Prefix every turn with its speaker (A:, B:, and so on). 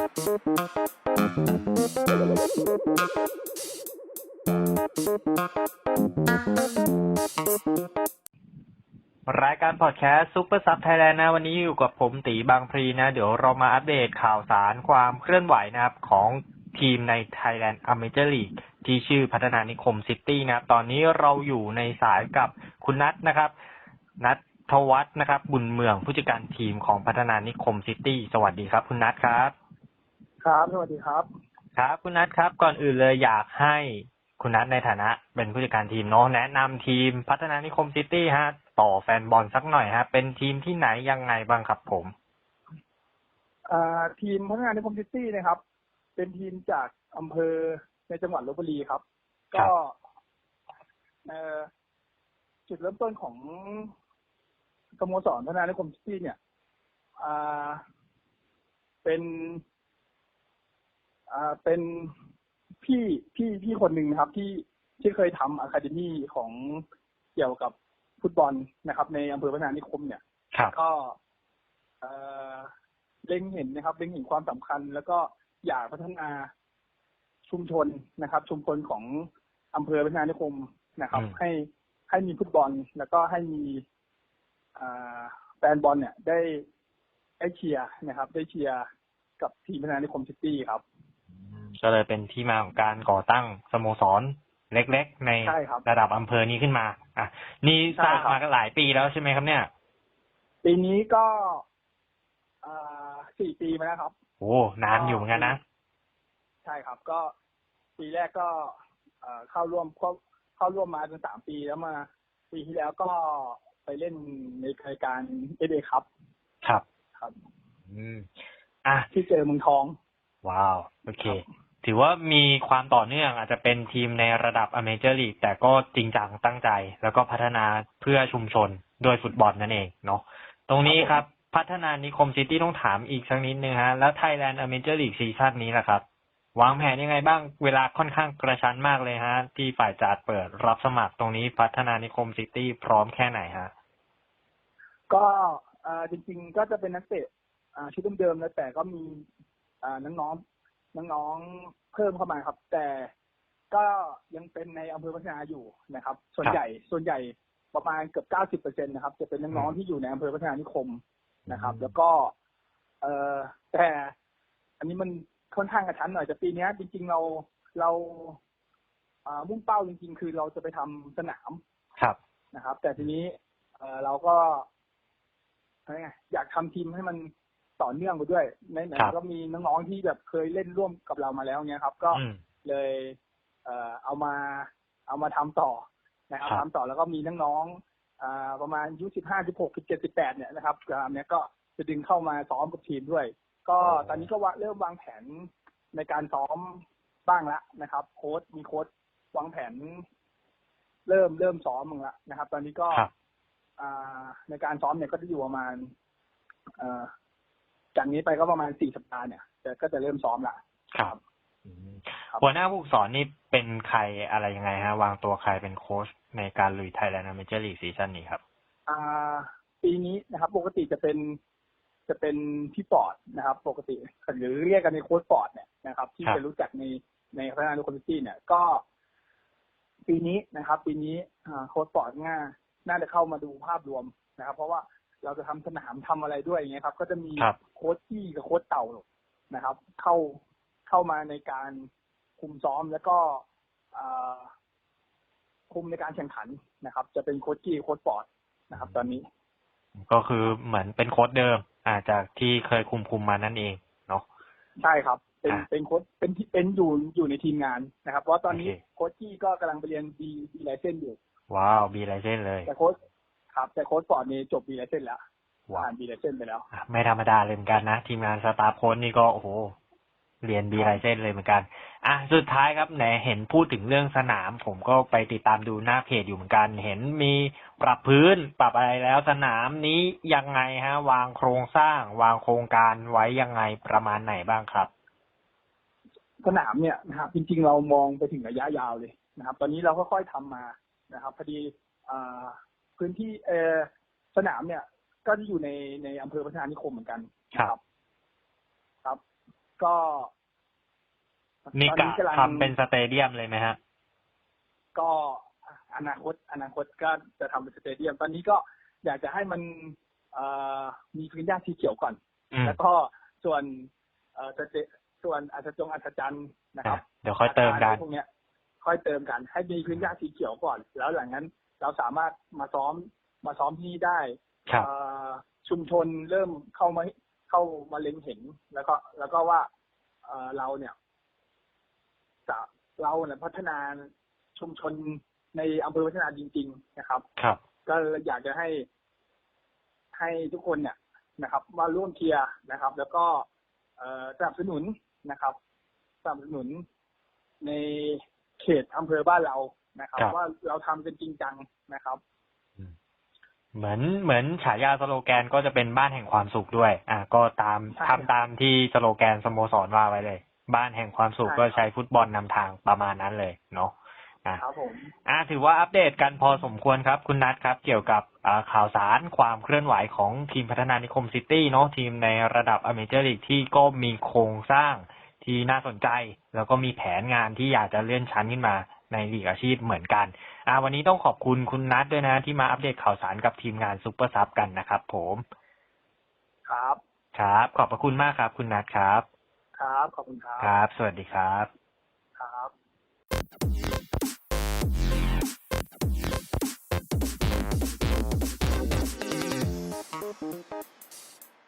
A: รายการพอดแคสต์ซุปเปอร์ซับไทยแลนด์นะวันนี้อยู่กับผมตีบางพลีนะ เดี๋ยวเรามาอัปเดตข่าวสารความเคลื่อนไหวนะครับของทีมใน Thailand a m a t e u r League ที่ชื่อพัฒนานิคมซิตี้นะครับ ตอนนี้เราอยู่ในสายกับคุณนัทนะครับ นัททวัฒน์นะครับ บุญเมืองผู้จัดการทีมของพัฒนานิคมซิตี้ สวัสดีครับ คุณนัทครับ
B: ครับสวัสดีครับ
A: ครับ คุณนัทครับ ก่อนอื่นเลยอยากให้คุณนัทในฐานะ เป็นผู้จัดการทีมเนาะแนะนำทีมพัฒนานิคมซิตี้ฮะ ต่อแฟนบอลสักหน่อยฮะ เป็นทีมที่ไหนยังไงบ้างครับผม
B: อ่าทีมพัฒนานิคมซิตี้นะครับ เป็นทีมจากอำเภอในจังหวัดลบบุรีครับ
A: ครั
B: ก็
A: บ
B: เอ่อจุดเริ่มต้นของสโมสรพัฒนานิคมซิตี้เนี่ย อ่า เป็น อ่าเป็นพี่พี่พี่คนหนึ่งนะครับ ที่ที่เคยทำอะคาเดมี่ของเกี่ยวกับฟุตบอลนะครับ ในอำเภอพัฒนานิคมเนี่ย
A: ครับ
B: ก็เอ่อเล็งเห็นนะครับเล็งเห็นความสำคัญ แล้วก็อยากพัฒนาชุมชนนะครับ ชุมชนของอำเภอพัฒนานิคมนะครับ
A: อืม
B: ให้ให้มีฟุตบอล แล้วก็ให้มีอ่าแฟนบอลเนี่ยได้ได้เชียร์นะครับ ได้เชียร์กับทีมพัฒนานิคมซิตี้ครับ
A: ก็เลยเป็นที่มาของการก่อตั้งสโมสรเล็ก ๆ ใน
B: ใช่ครับ
A: ระดับอำเภอนี้ขึ้นมา อะ นี่สร้าง
B: ใช่ครับ
A: มาหลายปีแล้วใช่ไหมครับเนี่ย
B: ปีนี้ก็อ่าสี่ปีมาแล้วครับ
A: โอ้นานอยู่เหมือนกันนะ
B: ใช่ครับ ก็ปีแรกก็เอ่อเข้าร่วมเข้าเข้าร่วมมาจนสามปีแล้วมาปีที่แล้วก็ไปเล่นในรายการเอเดครับ
A: ครับ
B: ครับ
A: อืม อะ
B: ที่เจอเมืองทอง
A: ว้าว โอเค ถือว่ามีความต่อเนื่องอาจจะเป็นทีมในระดับอเมเจอร์ลีกแต่ก็จริงจังตั้งใจ แล้วก็พัฒนาเพื่อชุมชนโดยฟุตบอลนั่นเองเนาะตรงนี้ครับพัฒนานิคมซิตี้ต้องถามอีกสักนิดนึงฮะ แล้วไทยแลนด์อเมเจอร์ลีกซีซั่นนี้ล่ะครับ วางแผนยังไงบ้างเวลาค่อนข้างกระชั้นมากเลยฮะ ที่ฝ่ายจัดเปิดรับสมัครตรงนี้พัฒนานิคมซิตี้พร้อมแค่ไหนฮะ
B: ก็อ่อจริงๆก็จะเป็นนักเตะอ่าชุดเดิมๆแล้วแต่ก็มีอ่าน้องๆ น้องๆเพิ่มเข้ามาครับ แต่ก็ยังเป็นในอำเภอพัฒนาอยู่นะครับ ส่วน
A: ครับ
B: ใหญ่ส่วนใหญ่ประมาณเกือบเก้าสิบเปอร์เซ็นตนะครับ จะเป็นน้อง
A: อืม
B: ๆที่อยู่ในอำเภอพัฒนานิคมนะครับ
A: อืม
B: แล้วก็ เอ่อแต่อันนี้มันค่อนข้างกระชั้นหน่อยแต่ปีเนี้ยจริงๆเราเราอ่ามุ่งเป้าจริง ๆ คือเราจะไปทำสนาม
A: ครับ
B: นะครับ แต่ทีนี้ เอ่อเราก็อะไรไงอยากทำทีมให้มัน ต่อเนื่องไปด้วยในไหน
A: ครับ
B: ๆก็มีน้องๆที่แบบเคยเล่นร่วมกับเรามาแล้วเนี้ยครับ ก็
A: อืม
B: เลย เอ่อเอามาเอามาทำต่อนะครับ
A: ครับ
B: ทำต่อแล้วก็มีน้องๆอ่าประมาณอายุสิบห้าสิบหกสิบเจ็ดสิบแปดเนี่ยนะครับอ่าเนี้ยก็จะดึงเข้ามาซ้อมกับทีมด้วย ก็ตอนนี้ก็ว่าเริ่มวางแผนในการซ้อมบ้างแล้วนะครับ โค้ชมีโค้ชวางแผน เริ่มเริ่มซ้อมมึงละนะครับ ตอนนี้ก็
A: ครับ
B: อ่าในการซ้อมเนี่ยก็จะอยู่ประมาณเอ่อ จากนี้ไปก็ประมาณสี่สัปดาห์เนี่ยจะก็จะเริ่มซ้อมละ
A: ครับอืม
B: ครับ
A: หัวหน้าผู้ฝึกสอนนี่เป็นใครอะไรยังไงฮะ วางตัวใครเป็นโค้ชในการลุยไทยแลนด์อเมเจอร์ลีกซีซั่นนี้ครับ
B: อ่าปีนี้นะครับ ปกติจะเป็นจะเป็นพี่ปอดนะครับ ปกติหรือเรียกกันในโค้ชปอดเนี่ยนะครับ ที่
A: ครับ
B: จะรู้จักในในพัฒนาโลคอมมิตี้เนี่ยก็ ปีนี้นะครับ ปีนี้อ่าโค้ชปอดน่าน่าจะเข้ามาดูภาพรวมนะครับ เพราะว่า เราจะทำสนามทำอะไรด้วยอย่างเงี้ยครับ ก็จะมี
A: ครับ
B: โค้ชที่กับโค้ชเต่านะครับ เข้าเข้ามาในการคุมซ้อมแล้วก็อ่าคุมในการแข่งขันนะครับ จะเป็นโค้ชกี้โค้ชปอดนะครับ ตอนนี้
A: ก็คือเหมือนเป็นโค้ชเดิม อาจากที่เคยคุมคุมมานั่นเองเนาะ
B: ใช่ครับ เป็น
A: อะ
B: เป็นโค้ชเป็นที่เป็นอยู่อยู่ในทีมงานนะครับเพราะตอนนี้
A: โอเค
B: โค้ชกี้ก็กำลังไปเรียนบีบีไลเซนอยู่
A: ว้าวบีไลเซนเลย
B: แต่โค้ช ครับ แต่โค้ชปอดนี่จบบีไลเซนแล้ว
A: ว้าว
B: ผ่านบีไลเซนไปแล้ว
A: อะไม่ธรรมดาเลยเหมือนกันนะ ทีมงานสตาฟโค้ชนี่ก็โอ้โหเรียนบีไลเซนเลยเหมือนกัน อะ สุดท้ายครับไหนเห็นพูดถึงเรื่องสนาม ผมก็ไปติดตามดูหน้าเพจอยู่เหมือนกัน เห็นมีปรับพื้นปรับอะไรแล้ว สนามนี้ยังไงฮะ วางโครงสร้าง วางโครงการไว้ยังไงประมาณไหนบ้างครับ
B: สนามเนี่ยนะครับจริงๆเรามองไปถึงระยะยาวเลยนะครับ ตอนนี้เราก็ค่อยๆทำมานะครับพอดีอ่า พื้นที่เออสนามเนี่ย ก็จะอยู่ในในอำเภอพัฒนานิคมเหมือนกันนะ
A: ครับ
B: ครับ ก็
A: มี
B: ตอน
A: กะ
B: นี้กำลัง
A: ทำเป็นสเตเดียมเลยไหมฮะ
B: ก็อนาคต อนาคตก็จะทำเป็นสเตเดียม ตอนนี้ก็อยากจะให้มันเอ่อมีพื้นหญ้าสีเขียวก่อน
A: อืม
B: แล้วก็ส่วนเอ่อสเตส่วนอัศจงอัศจรรย์นะครับ
A: อะเดี๋ยวค่อยเติมกัน
B: พวกเนี้ย ค่อยเติมกัน ให้มีพื้นหญ้าสีเขียวก่อน แล้วหลังนั้น เราสามารถมาซ้อมมาซ้อมที่นี่ได้
A: ครับ
B: เอ่อชุมชนเริ่มเข้ามาเข้ามาเล็งเห็น แล้วก็ แล้วก็ว่าเอ่อเราเนี่ยจะเราเนี่ยพัฒนาชุมชนในอำเภอพัฒนาจริง ๆ นะครับ
A: ครับ
B: ก็อยากจะให้ ให้ทุกคนเนี่ยนะครับมาร่วมเชียร์นะครับ แล้วก็เอ่อสนับสนุนนะครับสนับสนุนในเขตอำเภอบ้านเรา นะครับ
A: ครับ
B: ว่าเราทำกันจริงจังนะครับ
A: เหมือนเหมือนฉายาสโลแกนก็จะเป็นบ้านแห่งความสุขด้วย อะก็ตาม
B: ใช่
A: ทำตามที่สโลแกนสโมสรว่าไว้เลย บ้านแห่งความสุข
B: ใช่
A: ก็
B: ครับ
A: ใช้ฟุตบอลนำทางประมาณนั้นเลยเนาะอะ
B: ครับผม
A: อะถือว่าอัปเดตกันพอสมควรครับ คุณนัทครับ เกี่ยวกับอ่าข่าวสารความเคลื่อนไหวของทีมพัฒนานิคมซิตี้เนาะทีมในระดับอเมเจอร์ลีกที่ก็มีโครงสร้างที่น่าสนใจ แล้วก็มีแผนงานที่อยากจะเลื่อนชั้นขึ้นมา ในลีกอาชีพเหมือนกันอ่าวันนี้ต้องขอบคุณคุณนัทด้วยนะ ที่มาอัปเดตข่าวสารกับทีมงานซุปเปอร์ซับกันนะครับผม
B: ครับ
A: ครับ ขอบพระคุณมากครับ คุณนัทครับ
B: ครับ ขอบคุณครับ
A: ครับ สวัสดีครับ
B: ครับ